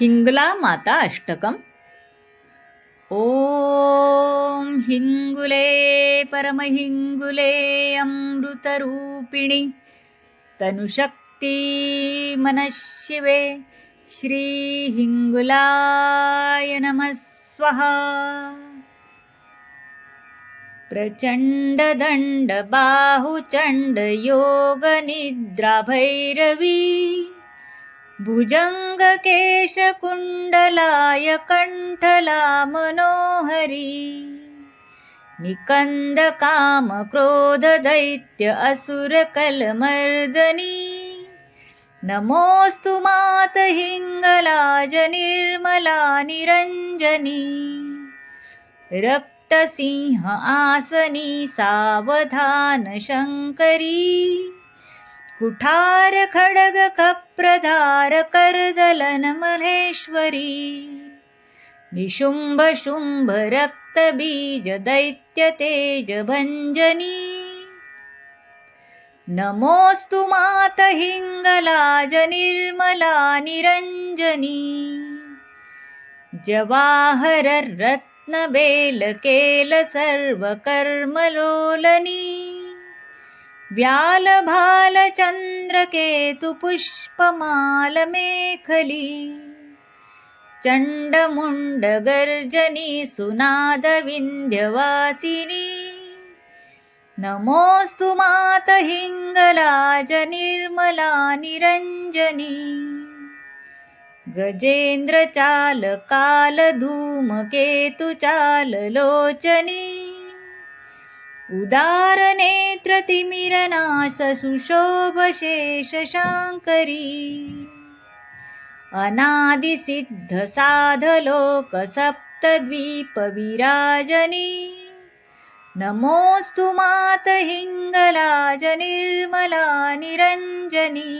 हिङ्गला माता अष्टकम्। ॐ हिङ्गुले परमहिङ्गुले अमृतरूपिणि तनुशक्ति मनःशिवे श्रीहिङ्गुलाय नमः स्वहा। प्रचण्डदण्डबाहुचण्डयोगनिद्राभैरवी भुजङ्गकेशकुण्डलाय कण्ठला मनोहरी निकन्दकामक्रोधदैत्य असुरकलमर्दनी नमोऽस्तु मातहिङ्गलाज निर्मला निरञ्जनी रक्तसिंह आसनी सावधान शङ्करी कुठार खड्ग कप्रधार करदलन महेश्वरी निशुम्भ शुम्भ रक्तबीज दैत्य तेज भञ्जनी नमोऽस्तु मात हिङ्गलाज निर्मला निरञ्जनी जवाहर रत्नबेलकेल सर्वकर्मलोलनी व्यालभालचन्द्रकेतुपुष्पमालमेखली चण्डमुण्डगर्जनी सुनादविन्ध्यवासिनी नमोऽस्तु मातहिङ्गलाज निर्मला निरञ्जनी गजेन्द्रचालकालधूमकेतुचाललोचनी उदारनेत्रतिमिरनाशसुशोभशेषशाङ्करी अनादिसिद्धसाधलोकसप्तद्वीपविराजनी नमोऽस्तु मातहिङ्गलाज निर्मला निरञ्जनी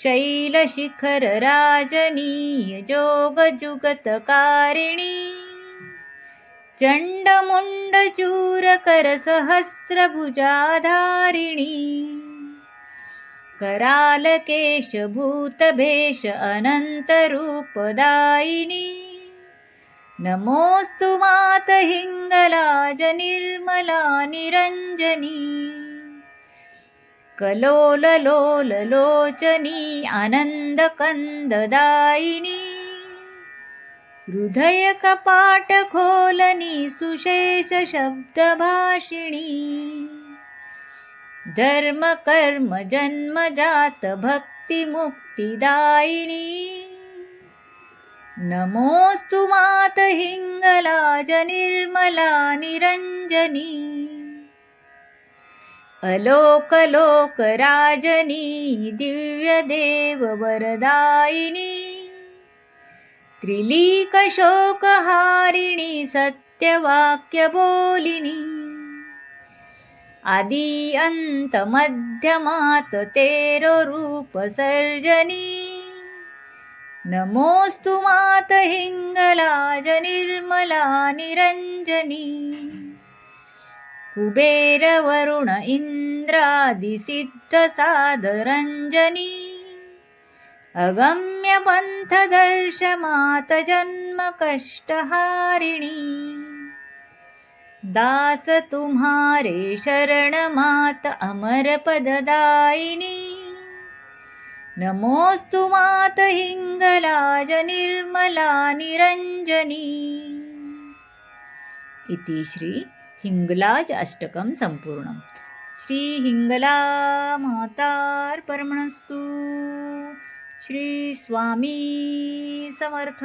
शैलशिखरराजनीयजोगजुगतकारिणी चण्डमुण्डचूरकरसहस्रभुजाधारिणी। करालकेशभूतभेष अनन्तरूपदायिनी। नमोऽस्तु मातहिङ्गलाज निर्मला निरञ्जनी कलोललोललोचनी आनन्दकन्ददायिनी हृदयकपाटखोलनी सुशेषशब्दभाषिणी। धर्मकर्मजन्मजातभक्तिमुक्तिदायिनी। नमोऽस्तु मातहिङ्गलाज निर्मला निरञ्जनी अलोकलोकराजनी दिव्यदेववरदायिनी त्रिलीकशोकहारिणी सत्यवाक्यबोलिनी। आदि अन्तमध्यमात तेरो रूपसर्जनी नमोऽस्तु मातहिङ्गलाज निर्मला निरञ्जनी कुबेरवरुण इन्द्रादिसिद्धसादरञ्जनी अगम्यपन्थदर्शमातजन्मकष्टहारिणी दास तुम्हारे शरणमात अमरपददायिनी। नमोऽस्तु मातहिङ्गलाज निर्मला निरञ्जनी इति श्री हिङ्गलाज अष्टकं सम्पूर्णं श्रीहिङ्गला मातार्पणमस्तु। श्री स्वामी समर्थ.